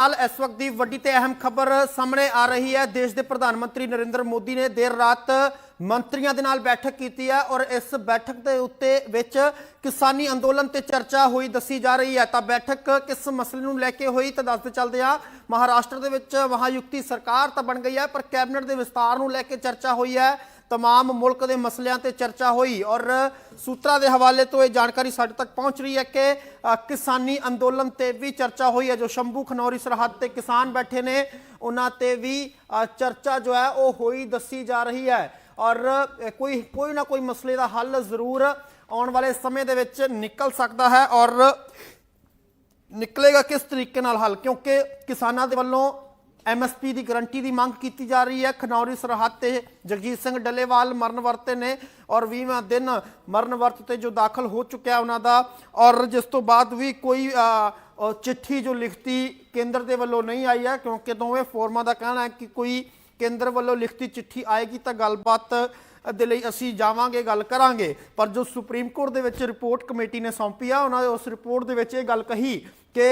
ਹਾਲ ਇਸ ਵਕਤ ਦੀ ਵੱਡੀ ਤੇ ਅਹਿਮ ਖਬਰ ਸਾਹਮਣੇ ਆ ਰਹੀ ਹੈ। ਦੇਸ਼ ਦੇ ਪ੍ਰਧਾਨ ਮੰਤਰੀ ਨਰਿੰਦਰ ਮੋਦੀ ਨੇ ਦੇਰ ਰਾਤ ਮੰਤਰੀਆਂ ਦੇ ਨਾਲ ਬੈਠਕ ਕੀਤੀ ਹੈ ਔਰ ਇਸ ਬੈਠਕ ਦੇ ਉੱਤੇ ਵਿੱਚ ਕਿਸਾਨੀ ਅੰਦੋਲਨ ਤੇ ਚਰਚਾ ਹੋਈ ਦੱਸੀ ਜਾ ਰਹੀ ਹੈ। ਤਾਂ ਬੈਠਕ ਕਿਸ ਮਸਲੇ ਨੂੰ ਲੈ ਕੇ ਹੋਈ ਤਾਂ ਦੱਸਦੇ ਚੱਲਦੇ ਆ ਮਹਾਰਾਸ਼ਟਰ ਦੇ ਵਿੱਚ ਮਹਾਯੁਕਤੀ ਸਰਕਾਰ ਤਾਂ ਬਣ ਗਈ ਹੈ, ਪਰ ਕੈਬਨਿਟ ਦੇ ਵਿਸਤਾਰ ਨੂੰ ਲੈ ਕੇ ਚਰਚਾ ਹੋਈ ਹੈ। ਤਮਾਮ ਮੁਲਕ ਦੇ ਮਸਲਿਆਂ ਤੇ ਚਰਚਾ ਹੋਈ ਔਰ ਸੂਤਰਾਂ ਦੇ ਹਵਾਲੇ ਤੋਂ ਇਹ ਜਾਣਕਾਰੀ ਸਾਡੇ ਤੱਕ ਪਹੁੰਚ ਰਹੀ ਹੈ ਕਿ ਕਿਸਾਨੀ ਅੰਦੋਲਨ ਤੇ ਵੀ ਚਰਚਾ ਹੋਈ ਹੈ ਜੋ ਸ਼ੰਭੂ ਖਨੌਰੀ ਸਰਹੱਦ ਤੇ ਕਿਸਾਨ ਬੈਠੇ ਨੇ ਉਹਨਾਂ ਤੇ ਵੀ ਚਰਚਾ ਜੋ ਹੈ ਉਹ ਹੋਈ ਦੱਸੀ ਜਾ ਰਹੀ ਹੈ ਔਰ ਕੋਈ ਕੋਈ ਨਾ ਕੋਈ ਮਸਲੇ ਦਾ ਹੱਲ ਜ਼ਰੂਰ ਆਉਣ ਵਾਲੇ ਸਮੇਂ ਦੇ ਵਿੱਚ ਨਿਕਲ ਸਕਦਾ ਹੈ। ਔਰ ਨਿਕਲੇਗਾ ਕਿਸ ਤਰੀਕੇ ਨਾਲ ਹੱਲ? ਕਿਉਂਕਿ ਕਿਸਾਨਾਂ ਦੇ ਵੱਲੋਂ ਐਮਐਸਪੀ ਦੀ ਗਰੰਟੀ ਦੀ ਮੰਗ ਕੀਤੀ ਜਾ ਰਹੀ ਹੈ। ਖਨੌਰੀ ਸਰਹੱਦ ਤੇ ਜਗਜੀਤ ਸਿੰਘ ਡੱਲੇਵਾਲ ਮਰਨ ਵਰਤੇ ਨੇ ਔਰ 20ਵਾਂ ਦਿਨ ਮਰਨ ਵਰਤ ਤੇ ਜੋ ਦਾਖਲ ਹੋ ਚੁੱਕਿਆ ਉਹਨਾਂ ਦਾ ਔਰ ਜਿਸ ਤੋਂ ਬਾਅਦ ਵੀ ਕੋਈ ਚਿੱਠੀ ਜੋ ਲਿਖਤੀ ਕੇਂਦਰ ਦੇ ਵੱਲੋਂ ਨਹੀਂ ਆਈ ਹੈ, ਕਿਉਂਕਿ ਦੋਵੇਂ ਫੋਰਮਾਂ ਦਾ ਕਹਿਣਾ ਹੈ ਕਿ ਕੋਈ ਕੇਂਦਰ ਵੱਲੋਂ ਲਿਖਤੀ ਚਿੱਠੀ ਆਏਗੀ ਤਾਂ ਗੱਲਬਾਤ ਦੇ ਲਈ ਅਸੀਂ ਜਾਵਾਂਗੇ, ਗੱਲ ਕਰਾਂਗੇ। ਪਰ ਜੋ ਸੁਪਰੀਮ ਕੋਰਟ ਦੇ ਵਿੱਚ ਰਿਪੋਰਟ ਕਮੇਟੀ ਨੇ ਸੌਂਪੀ ਆ, ਉਹਨਾਂ ਨੇ ਉਸ ਰਿਪੋਰਟ ਦੇ ਵਿੱਚ ਇਹ ਗੱਲ ਕਹੀ ਕਿ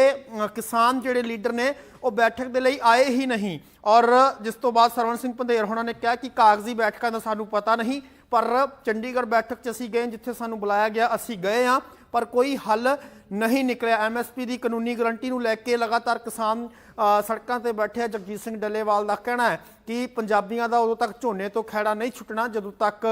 ਕਿਸਾਨ ਜਿਹੜੇ ਲੀਡਰ ਨੇ, ਉਹ ਬੈਠਕ ਦੇ ਲਈ ਆਏ ਹੀ ਨਹੀਂ। ਔਰ ਜਿਸ ਤੋਂ ਬਾਅਦ ਸਰਵਣ ਸਿੰਘ ਪੰਧੇਰ ਹੋਣਾ ਨੇ ਕਿਹਾ ਕਿ ਕਾਗਜ਼ੀ ਬੈਠਕਾਂ ਦਾ ਸਾਨੂੰ ਪਤਾ ਨਹੀਂ, ਪਰ ਚੰਡੀਗੜ੍ਹ ਬੈਠਕ 'ਚ ਅਸੀਂ ਗਏ, ਜਿੱਥੇ ਸਾਨੂੰ ਬੁਲਾਇਆ ਗਿਆ, ਅਸੀਂ ਗਏ ਆ। ਪਰ ਕੋਈ ਹੱਲ ਨਹੀਂ ਨਿਕਲਿਆ। ਐਮਐਸਪੀ ਦੀ ਕਾਨੂੰਨੀ ਗਰੰਟੀ ਨੂੰ ਲੈ ਕੇ ਲਗਾਤਾਰ ਕਿਸਾਨ ਸੜਕਾਂ ਤੇ ਬੈਠੇ ਆ ਜਗਜੀਤ ਸਿੰਘ ਡੱਲੇਵਾਲ ਦਾ ਕਹਿਣਾ ਹੈ ਕਿ ਪੰਜਾਬੀਆਂ ਦਾ ਉਦੋਂ ਤੱਕ ਝੋਨੇ ਤੋਂ ਖੈੜਾ ਨਹੀਂ ਛੁੱਟਣਾ, ਜਦੋਂ ਤੱਕ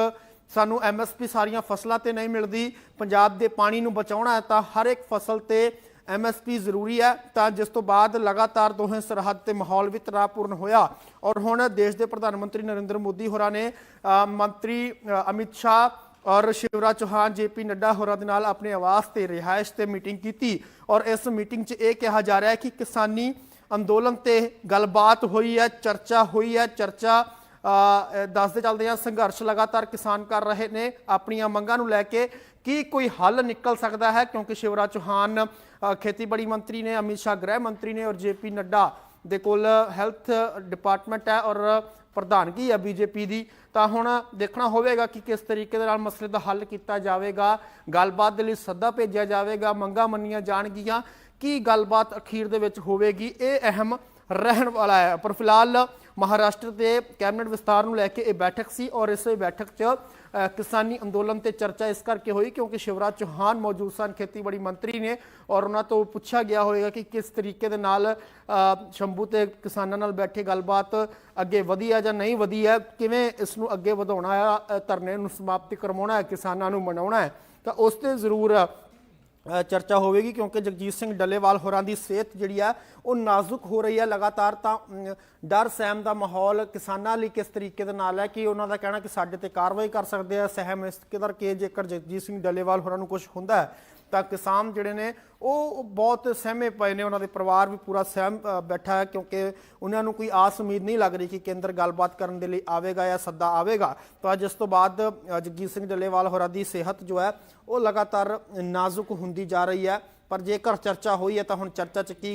ਸਾਨੂੰ ਐਮਐਸਪੀ ਸਾਰੀਆਂ ਫਸਲਾਂ ਤੇ ਨਹੀਂ ਮਿਲਦੀ। ਪੰਜਾਬ ਦੇ ਪਾਣੀ ਨੂੰ ਬਚਾਉਣਾ ਹੈ ਤਾਂ ਹਰ ਇੱਕ ਫਸਲ ਤੇ ਐਮਐਸਪੀ ਜ਼ਰੂਰੀ ਹੈ। ਤਾਂ ਜਿਸ ਤੋਂ ਬਾਅਦ ਲਗਾਤਾਰ ਦੋਹੇ ਸਰਹੱਦ ਤੇ ਮਾਹੌਲ ਵੀ ਤਣਾਅਪੂਰਨ ਹੋਇਆ। ਔਰ ਹੁਣ ਦੇਸ਼ ਦੇ ਪ੍ਰਧਾਨ ਮੰਤਰੀ ਨਰਿੰਦਰ ਮੋਦੀ ਹੋਰਾਂ ਨੇ ਮੰਤਰੀ ਅਮਿਤ ਸ਼ਾਹ ਔਰ ਸ਼ਿਵਰਾਜ ਚੌਹਾਨ ਜੇਪੀ ਨੱਡਾ ਹੋਰਾਂ ਦੇ ਨਾਲ ਆਪਣੇ ਆਵਾਸ ਤੇ ਰਿਹਾਇਸ਼ ਤੇ ਮੀਟਿੰਗ ਕੀਤੀ ਔਰ ਇਸ ਮੀਟਿੰਗ 'ਚ ਇਹ ਕਿਹਾ ਜਾ ਰਿਹਾ ਹੈ ਕਿ ਕਿਸਾਨੀ ਅੰਦੋਲਨ ਤੇ ਗੱਲਬਾਤ ਹੋਈ ਹੈ, ਚਰਚਾ ਹੋਈ ਹੈ, ਚਰਚਾ ਦੱਸਦੇ ਚੱਲਦੇ ਆ ਸੰਘਰਸ਼ ਲਗਾਤਾਰ ਕਿਸਾਨ ਕਰ ਰਹੇ ਨੇ। ਆਪਣੀਆਂ ਮੰਗਾਂ ਨੂੰ ਲੈ ਕੇ ਕੀ ਕੋਈ ਹੱਲ ਨਿਕਲ ਸਕਦਾ ਹੈ? ਕਿਉਂਕਿ ਸ਼ਿਵਰਾਜ ਚੌਹਾਨ ਖੇਤੀਬਾੜੀ ਮੰਤਰੀ ਨੇ, ਅਮਿਤ ਸ਼ਾਹ ਗ੍ਰਹਿ ਮੰਤਰੀ ਨੇ ਔਰ ਜੇਪੀ ਨੱਡਾ ਦੇ ਕੋਲ ਹੈਲਥ ਡਿਪਾਰਟਮੈਂਟ ਹੈ ਔਰ ਪ੍ਰਧਾਨਗੀ ਹੈ ਬੀਜੇਪੀ ਦੀ, ਤਾਂ ਹੁਣ ਦੇਖਣਾ ਹੋਵੇਗਾ ਕਿ ਕਿਸ ਤਰੀਕੇ ਦੇ ਨਾਲ ਮਸਲੇ ਦਾ ਹੱਲ ਕੀਤਾ ਜਾਵੇਗਾ, ਗੱਲਬਾਤ ਦੇ ਲਈ ਸੱਦਾ ਭੇਜਿਆ ਜਾਵੇਗਾ, ਮੰਗਾਂ ਮੰਨੀਆਂ ਜਾਣਗੀਆਂ, ਕੀ ਗੱਲਬਾਤ ਅਖੀਰ ਦੇ ਵਿੱਚ ਹੋਵੇਗੀ, ਇਹ ਅਹਿਮ ਰਹਿਣ ਵਾਲਾ ਹੈ। ਪਰ ਫਿਲਹਾਲ ਮਹਾਰਾਸ਼ਟਰ ਦੇ ਕੈਬਨਿਟ ਵਿਸਤਾਰ ਨੂੰ ਲੈ ਕੇ ਇਹ ਬੈਠਕ ਸੀ ਔਰ ਇਸ ਬੈਠਕ 'ਚ ਕਿਸਾਨੀ ਅੰਦੋਲਨ ਤੇ ਚਰਚਾ ਇਸ ਕਰਕੇ ਹੋਈ ਕਿਉਂਕਿ ਸ਼ਿਵਰਾਜ ਚੌਹਾਨ ਮੌਜੂਦ ਸਨ, ਖੇਤੀਬਾੜੀ ਮੰਤਰੀ ਨੇ ਔਰ ਉਹਨਾਂ ਤੋਂ ਪੁੱਛਿਆ ਗਿਆ ਹੋਵੇਗਾ ਕਿ ਕਿਸ ਤਰੀਕੇ ਦੇ ਨਾਲ ਸ਼ੰਭੂ ਤੇ ਕਿਸਾਨਾਂ ਨਾਲ ਬੈਠੇ ਗੱਲਬਾਤ ਅੱਗੇ ਵਧੀ ਹੈ ਜਾਂ ਨਹੀਂ ਵਧੀ ਹੈ, ਕਿਵੇਂ ਇਸ ਨੂੰ ਅੱਗੇ ਵਧਾਉਣਾ ਹੈ ਧਰਨੇ ਨੂੰ ਸਮਾਪਤ ਕਰਵਾਉਣਾ ਹੈ, ਕਿਸਾਨਾਂ ਨੂੰ ਮਨਾਉਣਾ ਹੈ, ਤਾਂ ਉਸ ਤੇ ਜ਼ਰੂਰ ਚਰਚਾ ਹੋਵੇਗੀ ਕਿਉਂਕਿ ਜਗਜੀਤ ਸਿੰਘ ਡੱਲੇਵਾਲ ਹੋਰਾਂ ਦੀ ਸਿਹਤ ਜਿਹੜੀ ਆ, ਉਹ ਨਾਜ਼ੁਕ ਹੋ ਰਹੀ ਹੈ ਲਗਾਤਾਰ ਤਾਂ ਡਰ ਸਹਿਮ ਦਾ ਮਾਹੌਲ ਕਿਸਾਨਾਂ ਲਈ ਕਿਸ ਤਰੀਕੇ ਦੇ ਨਾਲ ਹੈ, ਕਿ ਉਹਨਾਂ ਦਾ ਕਹਿਣਾ ਕਿ ਸਾਡੇ ਤੇ ਕਾਰਵਾਈ ਕਰ ਸਕਦੇ ਆ, ਸਹਿਮ ਇਸ ਕਿਦਰ ਕੇ ਜੇਕਰ ਜਗਜੀਤ ਸਿੰਘ ਡੱਲੇਵਾਲ ਹੋਰਾਂ ਨੂੰ ਕੁਝ ਹੁੰਦਾ ਹੈ। ਤਾਂ ਕਿਸਾਨ ਜਿਹੜੇ ਨੇ, ਉਹ ਬਹੁਤ ਸਹਿਮੇ ਪਏ ਨੇ, ਉਹਨਾਂ ਦੇ ਪਰਿਵਾਰ ਵੀ ਪੂਰਾ ਸਹਿਮ ਬੈਠਾ ਹੈ, ਕਿਉਂਕਿ ਉਹਨਾਂ ਨੂੰ ਕੋਈ ਆਸ ਉਮੀਦ ਨਹੀਂ ਲੱਗ ਰਹੀ ਕਿ ਕੇਂਦਰ ਗੱਲਬਾਤ ਕਰਨ ਦੇ ਲਈ ਆਵੇਗਾ ਜਾਂ ਸੱਦਾ ਆਵੇਗਾ। ਤਾਂ ਜਿਸ ਤੋਂ ਬਾਅਦ ਜਗਜੀਤ ਸਿੰਘ ਡੱਲੇਵਾਲ ਹੋਰਾਂ ਦੀ ਸਿਹਤ ਜੋ ਹੈ, ਉਹ ਲਗਾਤਾਰ ਨਾਜ਼ੁਕ ਹੁੰਦੀ ਜਾ ਰਹੀ ਹੈ। ਪਰ ਜੇਕਰ ਚਰਚਾ ਹੋਈ ਹੈ ਤਾਂ ਹੁਣ ਚਰਚਾ ਚ ਕੀ